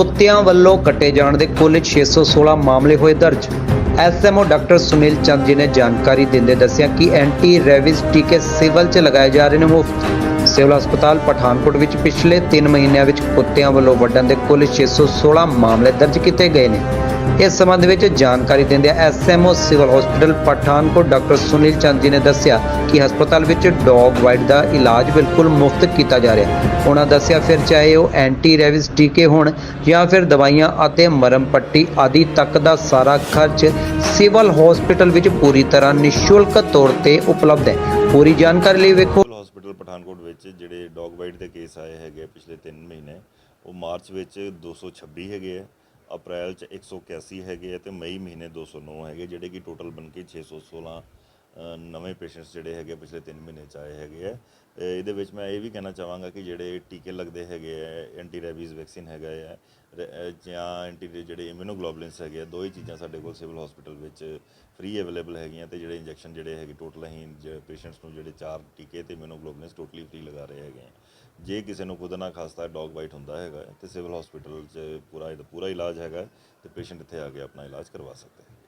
ਕੁੱਤਿਆਂ ਵੱਲੋਂ ਕੱਟੇ ਜਾਣ ਦੇ ਕੁੱਲ 616 ਮਾਮਲੇ ਹੋਏ ਦਰਜ। ਐਸਐਮਓ ਡਾਕਟਰ ਸੁਨੀਲ ਚੰਦ ਜੀ ਨੇ ਜਾਣਕਾਰੀ ਦਿੰਦੇ ਦੱਸਿਆ ਕਿ ਐਂਟੀ ਰੈਬਿਸ ਟੀਕੇ ਸਿਵਲ 'ਚ ਲਗਾਏ ਜਾ ਰਹੇ ਨੇ ਮੁਫਤ। ਸਿਵਲ ਹਸਪਤਾਲ ਪਠਾਨਕੋਟ ਵਿੱਚ ਪਿਛਲੇ 3 ਮਹੀਨਿਆਂ ਵਿੱਚ ਕੁੱਤਿਆਂ ਵੱਲੋਂ ਵੱਢਣ ਦੇ ਕੁੱਲ 616 ਮਾਮਲੇ ਦਰਜ ਕੀਤੇ ਗਏ ਨੇ। ਇਸ ਸੰਬੰਧ ਵਿੱਚ ਜਾਣਕਾਰੀ ਦਿੰਦਿਆਂ ਐਸਐਮਓ ਸਿਵਲ ਹਸਪਤਾਲ ਪਠਾਨਕੋਟ ਡਾਕਟਰ ਸੁਨੀਲ ਚੰਦ ਜੀ ਨੇ ਦੱਸਿਆ ਕਿ ਹਸਪਤਾਲ ਵਿੱਚ ਡੌਗ ਵਾਈਟ ਦਾ ਇਲਾਜ ਬਿਲਕੁਲ ਮੁਫਤ ਕੀਤਾ ਜਾ ਰਿਹਾ ਹੈ। ਉਹਨਾਂ ਦੱਸਿਆ ਫਿਰ ਚਾਹੇ ਉਹ ਐਂਟੀ ਰੈਬਿਸ ਟੀਕੇ ਹੋਣ ਜਾਂ ਫਿਰ ਦਵਾਈਆਂ ਅਤੇ ਮਰਮ ਪੱਟੀ ਆਦਿ, ਤੱਕ ਦਾ ਸਾਰਾ ਖਰਚ ਸਿਵਲ ਹਸਪਤਾਲ ਵਿੱਚ ਪੂਰੀ ਤਰ੍ਹਾਂ ਨਿਸ਼ੁਲਕ ਤੌਰ ਤੇ ਉਪਲਬਧ ਹੈ। ਪੂਰੀ ਜਾਣਕਾਰੀ ਲਈ ਵੇਖੋ। ਸਿਵਲ ਹਸਪੀਟਲ ਪਠਾਨਕੋਟ ਵਿੱਚ ਜਿਹੜੇ ਡੌਗ ਬਾਈਟ ਦੇ ਕੇਸ ਆਏ ਹੈਗੇ ਆ ਪਿਛਲੇ 3 ਮਹੀਨੇ, ਉਹ ਮਾਰਚ ਵਿੱਚ 226 ਹੈਗੇ ਆ। ਅਪ੍ਰੈਲ ਚ 181 ਹੈਗੇ ਆ ਤੇ ਮਈ ਮਹੀਨੇ 209 ਹੈਗੇ, ਜਿਹੜੇ ਕਿ ਟੋਟਲ ਬਣ ਕੇ ਛੇ ਸੌ ਸੋਲ੍ਹਾਂ ਨਵੇਂ ਪੇਸ਼ੈਂਟਸ ਜਿਹੜੇ ਹੈਗੇ ਪਿਛਲੇ 3 ਮਹੀਨੇ ਚ ਆਏ ਹੈਗੇ ਆ। ਇਹਦੇ ਵਿੱਚ ਮੈਂ ਇਹ ਵੀ ਕਹਿਣਾ ਚਾਹਾਂਗਾ ਕਿ ਜਿਹੜੇ ਟੀਕੇ ਲੱਗਦੇ ਹੈਗੇ ਆ ਐਂਟੀ ਰੈਬੀਜ਼ ਵੈਕਸੀਨ ਹੈਗਾ ਆ, ਰ- ਜਾਂ ਐਂਟੀ ਜਿਹੜੇ ਇਮਿਊਨੋਗਲੋਬਲਿਨਸ ਹੈਗੇ ਆ, ਦੋ ਹੀ ਚੀਜ਼ਾਂ ਸਾਡੇ ਕੋਲ ਸਿਵਲ ਹਸਪੀਟਲ ਵਿੱਚ ਫ੍ਰੀ ਅਵੇਲੇਬਲ ਹੈਗੀਆਂ ਤੇ ਜਿਹੜੇ ਇੰਜੈਕਸ਼ਨ ਜਿਹੜੇ ਹੈਗੇ ਟੋਟਲ ਅਸੀਂ ਪੇਸ਼ੈਂਟਸ ਨੂੰ ਜਿਹੜੇ ਚਾਰ ਟੀਕੇ ਤੇ ਇਮਿਊਨੋਗਲੋਬਲਿਨਸ ਟੋਟਲੀ ਫ੍ਰੀ ਲਗਾ ਰਹੇ ਹੈਗੇ ਆ। ਜੇ ਕਿਸੇ ਨੂੰ ਖੁਦ ਨਾ ਖਾਸਤਾ ਡੌਗ ਬਾਈਟ ਹੁੰਦਾ ਹੈਗਾ ਹੈ ਤੇ ਸਿਵਲ ਹਸਪੀਟਲ 'ਚ ਪੂਰਾ, ਇਹਦਾ ਪੂਰਾ ਇਲਾਜ ਹੈਗਾ ਹੈ ਤੇ ਪੇਸ਼ੈਂਟ ਇੱਥੇ ਆ ਕੇ ਆਪਣਾ ਇਲਾਜ ਕਰਵਾ ਸਕਦਾ ਹੈ